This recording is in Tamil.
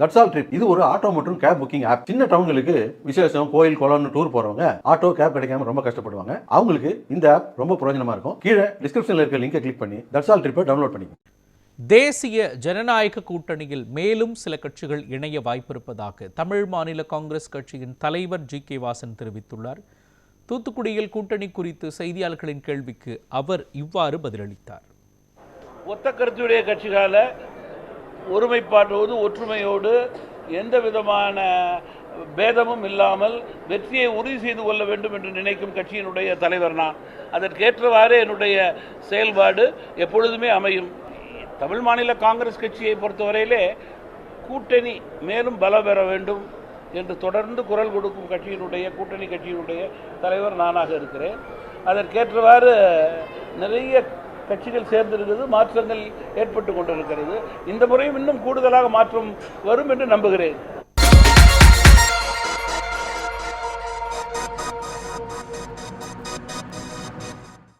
தட்ஸ் ஆல் ட்ரிப் இது ஒரு ஆட்டோ மற்றும் கேப் புக்கிங் ஆப் சின்ன டவுன்களுக்கு விசேஷம் கோயில் குளம்னு டூர் போறவங்க ஆட்டோ கேப் கிடைக்காம ரொம்ப கஷ்டப்படுவாங்க. அவங்களுக்கு இந்த ஆப் ரொம்ப பிரயோஜனமா இருக்கும். கீழே டிஸ்கிரிப்ஷன்ல இருக்க லிங்கை கிளிக் பண்ணி தட்ஸ் ஆல் ட்ரிப்பை டவுன்லோட் பண்ணிக்கோங்க தேசிய ஜனநாயக கூட்டணியில் மேலும் சில கட்சிகள் இணைய வாய்ப்பிருப்பதாக தமிழ் மாநில காங்கிரஸ் கட்சியின் தலைவர் ஜி கே வாசன் தெரிவித்துள்ளார். தூத்துக்குடியில் கூட்டணி குறித்து செய்தியாளர்களின் கேள்விக்கு அவர் இவ்வாறு பதிலளித்தார். ஒத்த கருத்துடைய கட்சிகால ஒருமைப்பாட்டோடு ஒற்றுமையோடு எந்த விதமான பேதமும் இல்லாமல் வெற்றியை உறுதி செய்து கொள்ள வேண்டும் என்று நினைக்கும் கட்சியினுடைய தலைவர் நான். அதற்கேற்றவாறு என்னுடைய செயல்பாடு எப்பொழுதுமே அமையும். தமிழ் மாநில காங்கிரஸ் கட்சியை பொறுத்தவரையிலே கூட்டணி மேலும் பலம் பெற வேண்டும் என்று தொடர்ந்து குரல் கொடுக்கும் கட்சியினுடைய கூட்டணி கட்சியினுடைய தலைவர் நானாக இருக்கிறேன். அதற்கேற்றவாறு நிறைய கட்சிகள் சேர்ந்திருக்கிறது மாற்றங்கள் ஏற்பட்டு கொண்டிருக்கிறது. இந்த முறையும் இன்னும் கூடுதலாக மாற்றம் வரும் என்று நம்புகிறேன்.